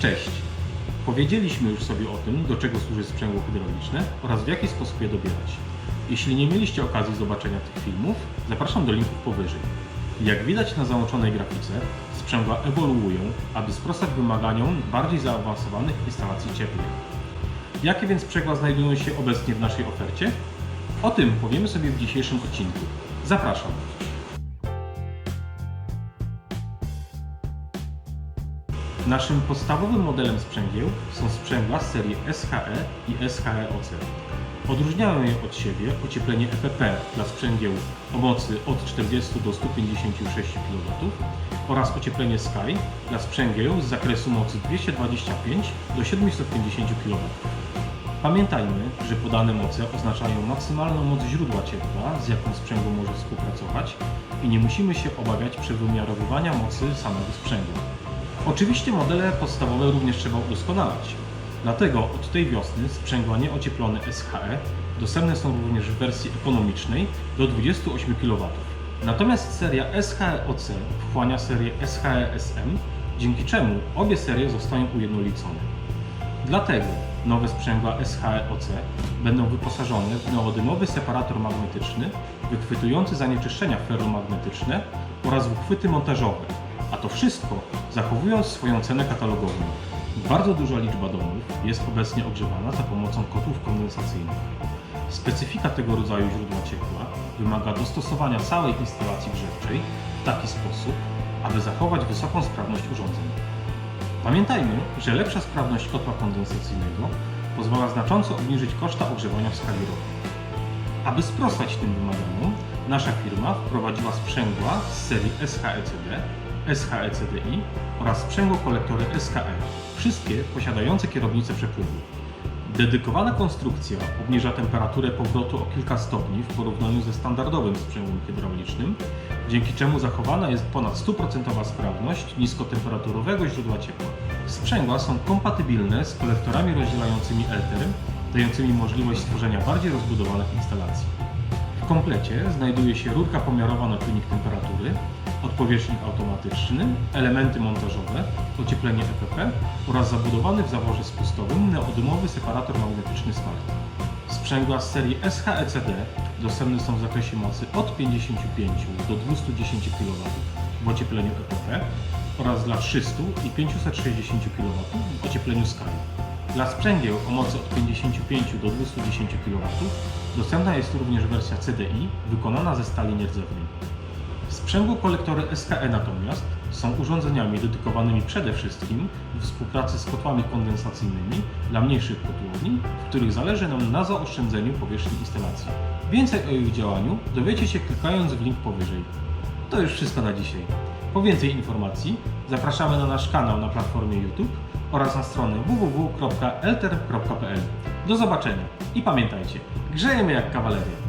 Cześć! Powiedzieliśmy już sobie o tym, do czego służy sprzęgło hydrauliczne oraz w jaki sposób je dobierać. Jeśli nie mieliście okazji zobaczenia tych filmów, zapraszam do linków powyżej. Jak widać na załączonej grafice, sprzęgła ewoluują, aby sprostać wymaganiom bardziej zaawansowanych instalacji cieplnych. Jakie więc sprzęgła znajdują się obecnie w naszej ofercie? O tym powiemy sobie w dzisiejszym odcinku. Zapraszam! Naszym podstawowym modelem sprzęgieł są sprzęgła z serii SHE i SHE-OC. Odróżniają je od siebie ocieplenie EPP dla sprzęgieł o mocy od 40 do 156 kW oraz ocieplenie Sky dla sprzęgieł z zakresu mocy 225 do 750 kW. Pamiętajmy, że podane moce oznaczają maksymalną moc źródła ciepła, z jaką sprzęgło może współpracować i nie musimy się obawiać przewymiarowywania mocy samego sprzęgła. Oczywiście modele podstawowe również trzeba udoskonalać. Dlatego od tej wiosny sprzęgła nieocieplone SHE dostępne są również w wersji ekonomicznej do 28 kW. Natomiast seria SHE-OC wchłania serię SHE-SM, dzięki czemu obie serie zostają ujednolicone. Dlatego nowe sprzęgła SHE-OC będą wyposażone w neodymowy separator magnetyczny wychwytujący zanieczyszczenia ferromagnetyczne oraz w uchwyty montażowe, a to wszystko zachowując swoją cenę katalogową. Bardzo duża liczba domów jest obecnie ogrzewana za pomocą kotłów kondensacyjnych. Specyfika tego rodzaju źródła ciepła wymaga dostosowania całej instalacji grzewczej w taki sposób, aby zachować wysoką sprawność urządzeń. Pamiętajmy, że lepsza sprawność kotła kondensacyjnego pozwala znacząco obniżyć koszta ogrzewania w skali roku. Aby sprostać tym wymaganiom, nasza firma wprowadziła sprzęgła z serii SHECD, SHECDI oraz sprzęgło kolektory SKE, wszystkie posiadające kierownicę przepływu. Dedykowana konstrukcja obniża temperaturę powrotu o kilka stopni w porównaniu ze standardowym sprzęgłem hydraulicznym, dzięki czemu zachowana jest ponad 100% sprawność niskotemperaturowego źródła ciepła. Sprzęgła są kompatybilne z kolektorami rozdzielającymi Elter, dającymi możliwość stworzenia bardziej rozbudowanych instalacji. W komplecie znajduje się rurka pomiarowa na czujnik temperatury, odpowietrznik automatyczny, elementy montażowe, ocieplenie EPP oraz zabudowany w zaworze spustowym neodymowy separator magnetyczny SMART. Sprzęgła z serii SHECD dostępne są w zakresie mocy od 55 do 210 kW w ociepleniu EPP oraz dla 300 i 560 kW w ociepleniu Sky. Dla sprzęgieł o mocy od 55 do 210 kW dostępna jest również wersja CDI wykonana ze stali nierdzewnej. Sprzęgło kolektory SKE natomiast są urządzeniami dedykowanymi przede wszystkim w współpracy z kotłami kondensacyjnymi dla mniejszych kotłowni, w których zależy nam na zaoszczędzeniu powierzchni instalacji. Więcej o ich działaniu dowiecie się klikając w link powyżej. To już wszystko na dzisiaj. Po więcej informacji zapraszamy na nasz kanał na platformie YouTube oraz na stronę www.elter.pl. Do zobaczenia i pamiętajcie, grzejemy jak kawaleria.